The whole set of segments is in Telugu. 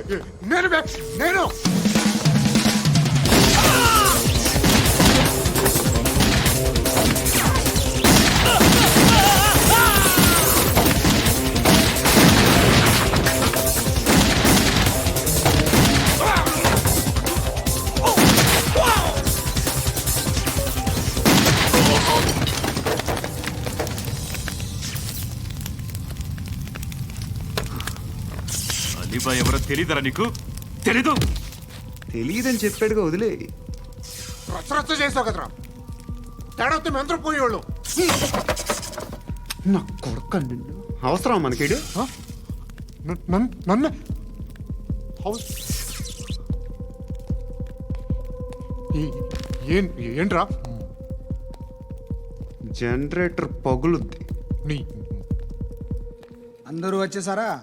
ఓ, ఏ, ఏ, అలీబాయ్ ఎవరో తెలియదరా నీకు? తెలీదు. తెలియదని చెప్పాడుగా వదిలే. రచ్చ రచ్చ చేసావు కదరా. తేడా మెంతరం పోయేవాళ్ళు. నా కొడుక నిన్ను. అవసరం మనకిడు నన్ను ఏంట్రా? జనరేటర్ పగులుద్ది. నీ అందరూ వచ్చేసారా?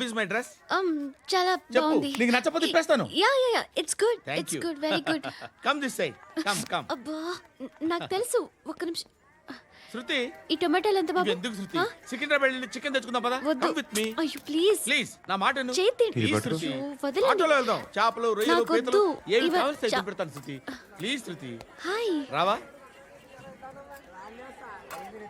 ఇస్ మై డ్రెస్ um చాలా చెప్పు బాగుంది నీకు నచ్చకపోతే తిప్పేస్తాను yeah yeah yeah it's good Thank it's you. Good very good come this side come come అబ్బా నాకు తెలుసు. ఒక్క నిమిషం. శృతి ఈ టొమాటోలు ఎంత బాబు? ఎందుకు శృతి? ఆ? సికింద్రాబాద్ వెళ్ళి చికెన్ తెచ్చుకుందాం పదా? వద్దు. కమ్ విత్ మీ అయ్యో ప్లీజ్ ప్లీజ్ నా మాట విను. చేతి Please. శృతి. అయ్యో, వదలండి. ఆటోలో వెళ్దాం. చేపలు రొయ్యలు నాకు పీతలు. ఏమి ఇవ- కావాలి చా- పెడతాను శృతి. Please Shruti. హాయ్. రావా?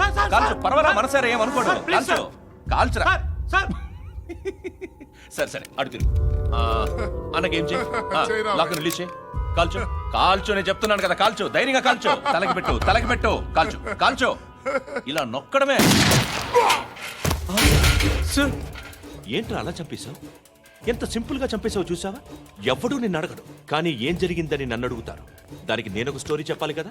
కాల్చు సార్, పర్వాలా సార్, మనసారా కాల్చు కాల్చురా. అడు తిరుగు. అన్నకేం చేయి రిలీజ్ చేయి కాల్చు. కాల్చు నేను చెప్తున్నాను కదా కాల్చు. ధైర్యంగా కాల్చు. తలకి పెట్టు తలకి పెట్టు. కాల్చు కాల్చు. ఇలా నొక్కడమే. సార్ ఏంట్రా అలా చంపేశావు? ఎంత సింపుల్గా చంపేశావు చూసావా? ఎవడూ నిన్ను అడగడు. కానీ ఏం జరిగిందని నన్ను అడుగుతారు. దానికి నేను ఒక స్టోరీ చెప్పాలి కదా?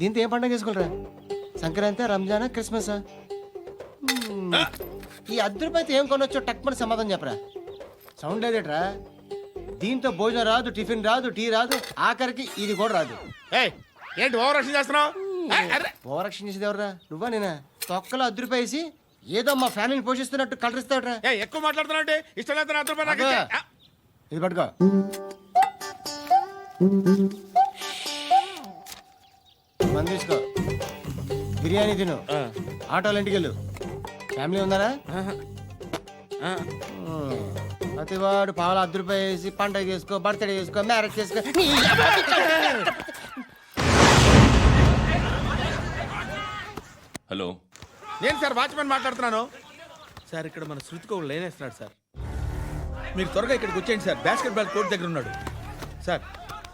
దీంతో ఏం పండుగ చేసుకుంటారా సంక్రాంతి రంజానా క్రిస్మస్? ఈ అర్ధ రూపాయలతో ఏం కొనొచ్చో టక్మని సమాధానం చెప్పరా? సౌండ్ లేదేట్రా? దీంతో భోజనం రాదు టిఫిన్ రాదు టీ రాదు ఆఖరికి ఇది కూడా రాదు. ఏంటి ఓవర్ రక్షణ చేస్తున్నావు ఓవరాక్షన్ చేసేది ఎవరా నువ్వా నేనా? తొక్కలో అర్ధ రూపాయి వేసి ఏదో మా ఫ్యామిలీని పోషిస్తున్నట్టు కలరిస్తాడ్రా ఎక్కువ మాట్లాడుతున్నావు ఇష్టం లేదు ఇది పట్టుకో. మంది తీసుకో బిర్యానీ తిను. ఆటోలు ఇంటికి వెళ్ళు. ఫ్యామిలీ ఉన్నారా ప్రతివాడు పావులు అర్ధ రూపాయలు వేసి పండగ చేసుకో బర్త్డే చేసుకో మ్యారేజ్ చేసుకో. నీ హలో. నేను సార్ వాచ్మెన్ మాట్లాడుతున్నాను? సార్ ఇక్కడ మన శృతికి ఒక లైన్ వేస్తున్నాడు సార్. మీరు త్వరగా ఇక్కడికి వచ్చేయండి సార్. బాస్కెట్ బాల్ కోర్ట్ దగ్గర ఉన్నాడు. సార్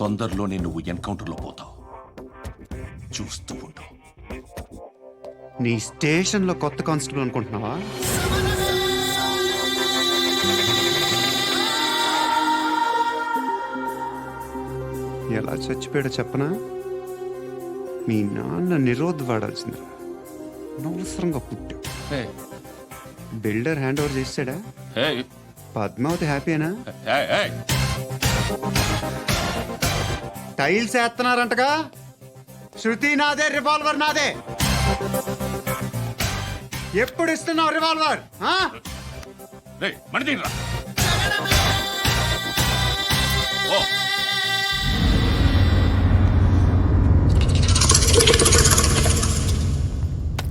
తొందరలోనే నువ్వు ఎన్కౌంటర్లో పోతావు. చూస్తూ ఉండు నీ స్టేషన్లో కొత్త కానిస్టేబుల్ అనుకుంటున్నావా? ఎలా చచ్చిపోయాడో చెప్పనా? మీ నాన్న నిరోధ్ వాడాల్సిందిరా. అనవసరంగా పుట్టావు. బిల్డర్ హ్యాండ్ ఓవర్ చేసాడా పద్మావతి హ్యాపీనా? టైల్స్ వేస్తున్నారంటగా. శృతి నాదే రివాల్వర్ నాదే. ఎప్పుడు ఇస్తున్నావు రివాల్వర్ ఆ? రా.